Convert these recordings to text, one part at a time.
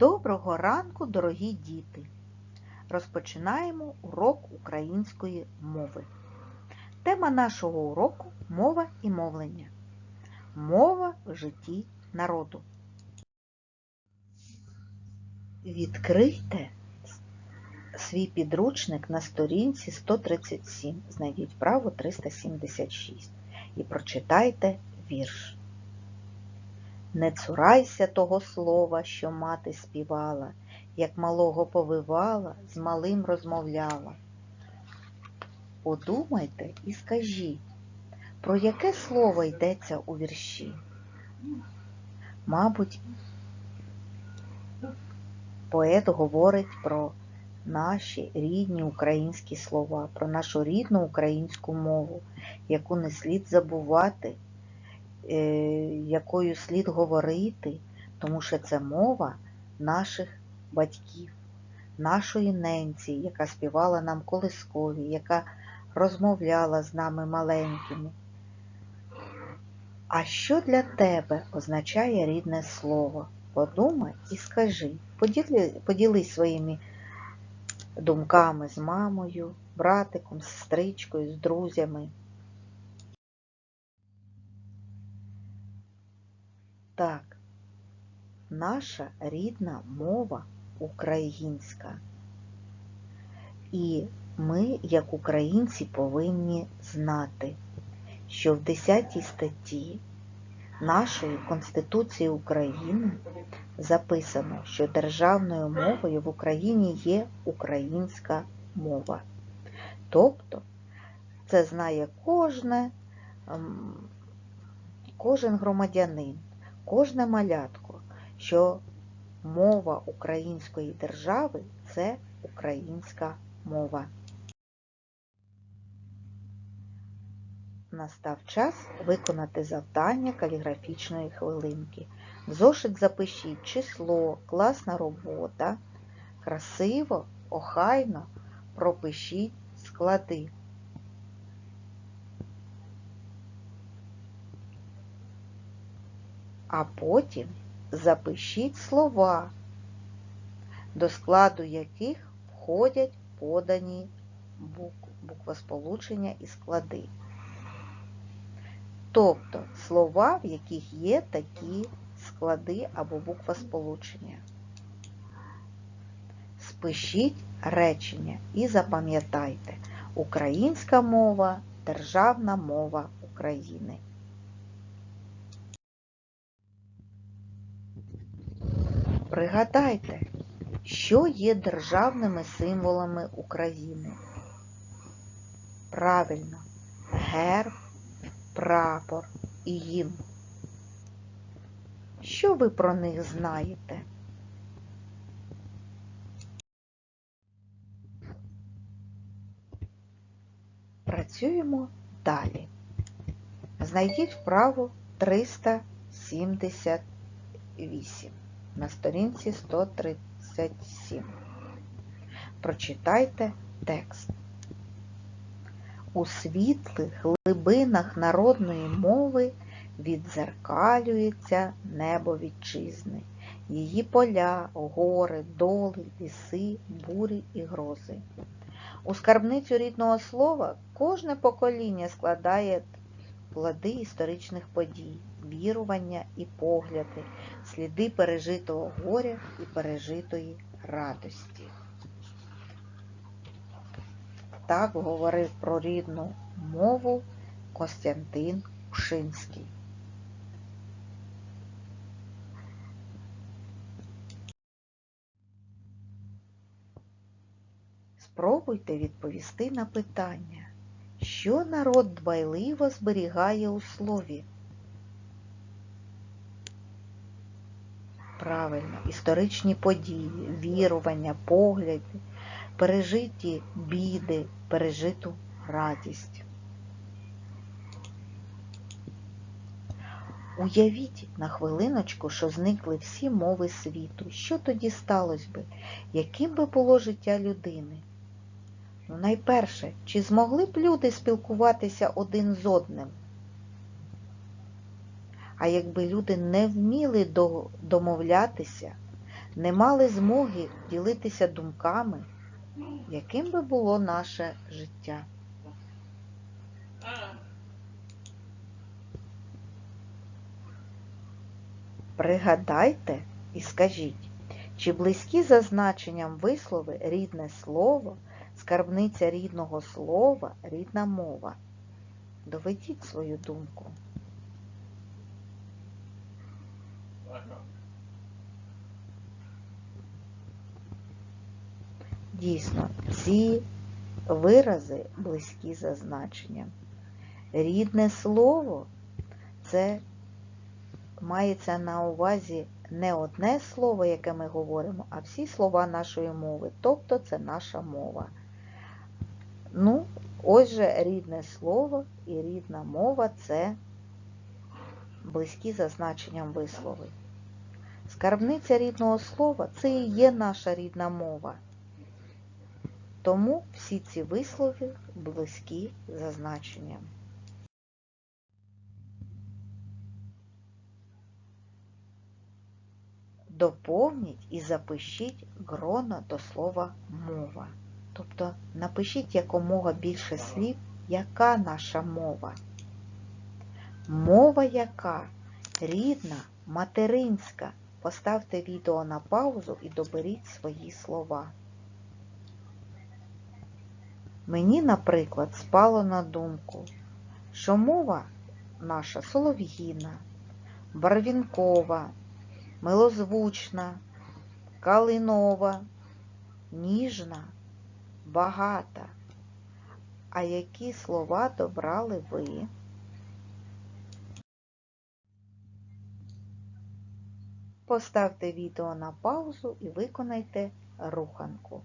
Доброго ранку, дорогі діти! Розпочинаємо урок української мови. Тема нашого уроку мова і мовлення. Мова в житті народу. Відкрийте свій підручник на сторінці 137, знайдіть право 376 і прочитайте вірш. Не цурайся того слова, що мати співала, як малого повивала, з малим розмовляла. Подумайте і скажіть, про яке слово йдеться у вірші? Мабуть, поет говорить про наші рідні українські слова, про нашу рідну українську мову, яку не слід забувати, якою слід говорити, тому що це мова наших батьків, нашої ненці, яка співала нам колискові, яка розмовляла з нами маленькими. А що для тебе означає рідне слово? Подумай і скажи, поділи, поділись своїми думками з мамою, братиком, сестричкою, з друзями. Так, наша рідна мова українська. І ми, як українці, повинні знати, що в 10 статті нашої Конституції України записано, що державною мовою в Україні є українська мова. Тобто це знає кожне, ем, кожен громадянин, кожне малятко, що мова української держави це українська мова. Настав час виконати завдання каліграфічної хвилинки. В зошит запишіть число, класна робота, красиво, охайно пропишіть склади. А потім запишіть слова, до складу яких входять подані букв- буквосполучення і склади. Тобто слова, в яких є такі склади або буквосполучення. Спишіть речення і запам'ятайте, українська мова державна мова України. Пригадайте, що є державними символами України. Правильно, герб, прапор і гімн. Що ви про них знаєте? Працюємо далі. Знайдіть вправу 378 на сторінці 137. Прочитайте текст. У світлих глибинах народної мови відзеркалюється небо вітчизни, її поля, гори, доли, ліси, бурі і грози. У скарбницю рідного слова кожне покоління складає плоди історичних подій, вірування і погляди, сліди пережитого горя і пережитої радості. Так говорив про рідну мову Костянтин Ушинський. Спробуйте відповісти на питання, що народ дбайливо зберігає у слові. Правильно, історичні події, вірування, погляди, пережиті біди, пережиту радість. Уявіть на хвилиночку, що зникли всі мови світу. Що тоді сталося би? Яким би було життя людини? Ну, найперше, чи змогли б люди спілкуватися один з одним? А якби люди не вміли домовлятися, не мали змоги ділитися думками, яким би було наше життя. Пригадайте і скажіть, чи близькі за значенням вислови рідне слово, скарбниця рідного слова, рідна мова? Доведіть свою думку. Дійсно, ці вирази близькі за значенням. Рідне слово це мається на увазі не одне слово, яке ми говоримо, а всі слова нашої мови. Тобто це наша мова. Ну, ось же рідне слово і рідна мова це близькі за значенням вислови. Скарбниця рідного слова це і є наша рідна мова. Тому всі ці вислови близькі за значенням. Доповніть і запишіть грона до слова мова. Тобто напишіть якомога більше слів, яка наша мова. Мова яка? Рідна, материнська. Поставте відео на паузу і доберіть свої слова. Мені, наприклад, спало на думку, що мова наша солов'їна, барвінкова, милозвучна, калинова, ніжна, багата. А які слова добрали ви? Поставте відео на паузу і виконайте руханку.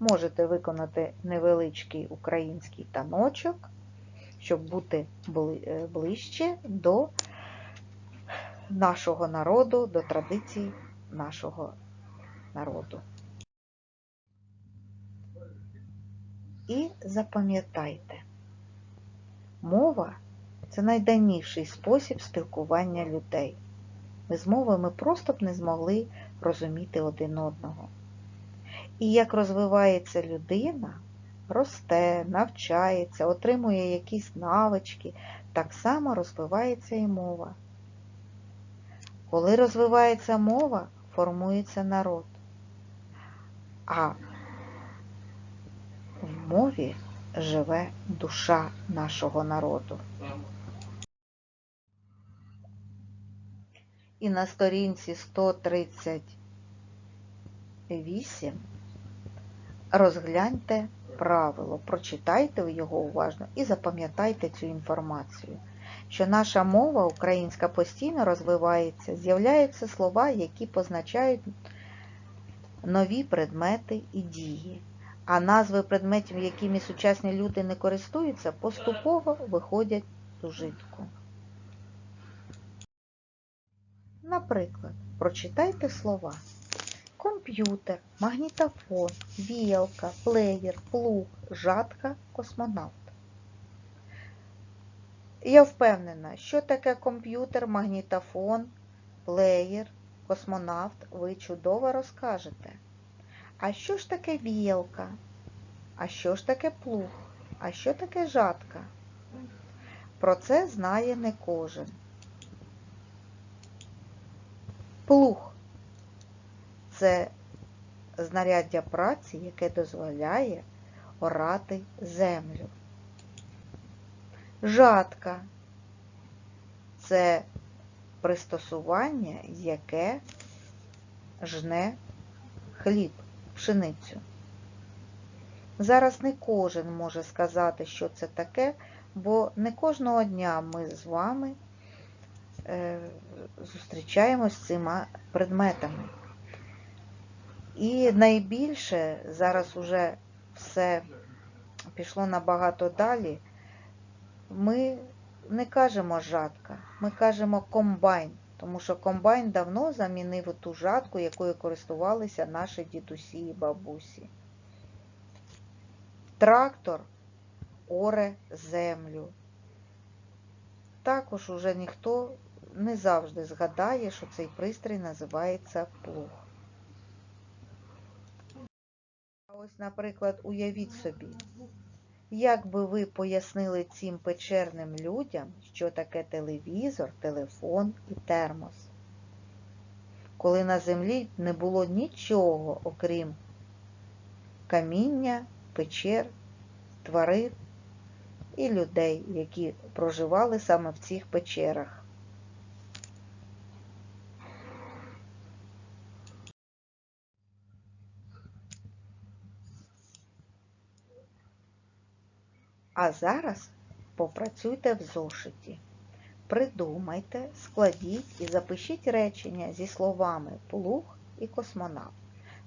Можете виконати невеличкий український таночок, щоб бути е, ближче до нашого народу, до традицій нашого народу. І запам'ятайте, мова це найдавніший спосіб спілкування людей. Без мови ми просто б не змогли розуміти один одного. І як розвивається людина, росте, навчається, отримує якісь навички, так само розвивається і мова. Коли розвивається мова, формується народ. А в мові живе душа нашого народу. І на сторінці 138 розгляньте правило, прочитайте його уважно і запам'ятайте цю інформацію, що наша мова українська постійно розвивається, з'являються слова, які позначають нові предмети і дії, а назви предметів, якими сучасні люди не користуються, поступово виходять з ужитку. Наприклад, прочитайте слова комп'ютер, магнітофон, віялка, плеєр, плуг, жатка, космонавт. Я впевнена, що таке комп'ютер, магнітофон, плеєр, космонавт ви чудово розкажете. А що ж таке віялка? А що ж таке плуг? А що таке жатка? Про це знає не кожен. Плуг це знаряддя праці, яке дозволяє орати землю. Жатка це пристосування, яке жне хліб, пшеницю. Зараз не кожен може сказати, що це таке, бо не кожного дня ми з вами зустрічаємось з цими предметами. І найбільше зараз уже все пішло набагато далі. Ми не кажемо жатка, ми кажемо комбайн, тому що комбайн давно замінив ту жатку, якою користувалися наші дідусі і бабусі. Трактор оре землю. Також уже ніхто не завжди згадає, що цей пристрій називається плуг. А ось, наприклад, уявіть собі, як би ви пояснили цим печерним людям, що таке телевізор, телефон і термос? Коли на землі не було нічого, окрім каміння, печер, тварин і людей, які проживали саме в цих печерах. А зараз попрацюйте в зошиті. Придумайте, складіть і запишіть речення зі словами плуг і космонавт.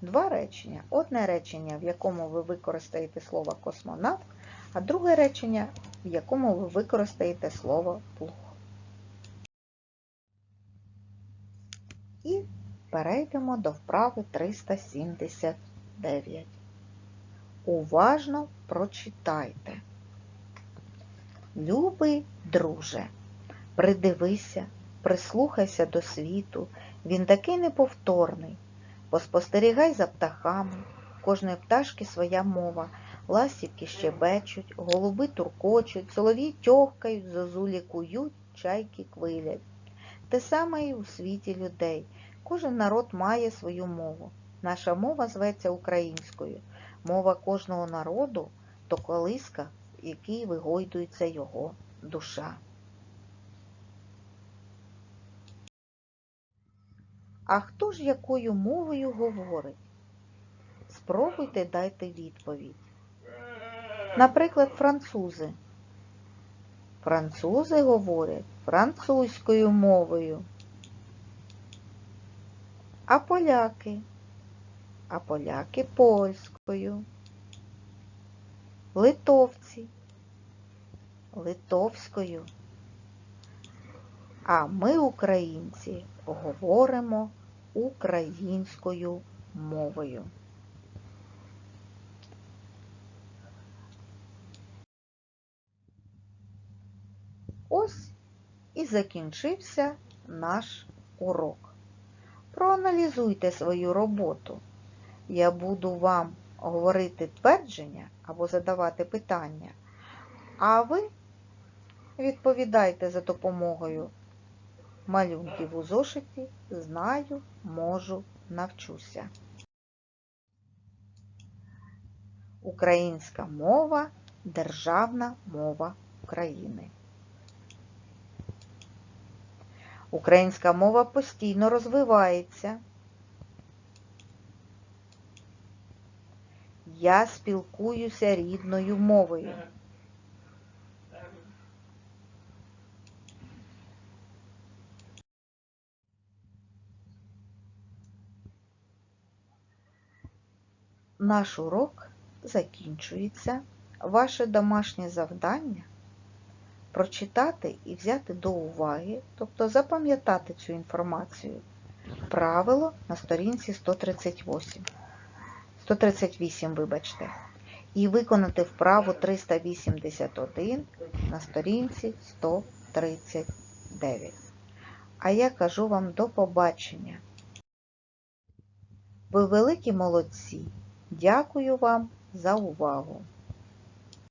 Два речення. Одне речення, в якому ви використаєте слово космонавт, а друге речення, в якому ви використаєте слово плуг. І перейдемо до вправи 379. Уважно прочитайте. Любий друже, придивися, прислухайся до світу, він такий неповторний. Поспостерігай за птахами, кожної пташки своя мова, ластівки щебечуть, голуби туркочуть, солові тьохкають, зозулі кують, чайки квилять. Те саме і у світі людей. Кожен народ має свою мову. Наша мова зветься українською. Мова кожного народу то колиска, якій вигойдується його душа. А хто ж якою мовою говорить? Спробуйте дайте відповідь. Наприклад, французи. Французи говорять французькою мовою. А поляки? А поляки польською. Литовці литовською. А ми, українці, говоримо українською мовою. Ось і закінчився наш урок. Проаналізуйте свою роботу. Я буду вам говорити твердження або задавати питання, а ви відповідайте за допомогою малюнків у зошиті Знаю, можу, навчуся. Українська мова державна мова України. Українська мова постійно розвивається. Я спілкуюся рідною мовою. Наш урок закінчується. Ваше домашнє завдання прочитати і взяти до уваги, тобто запам'ятати цю інформацію. Правило на сторінці 138. 138, вибачте. І виконати вправу 381 на сторінці 139. А я кажу вам до побачення. Ви великі молодці! Дякую вам за увагу!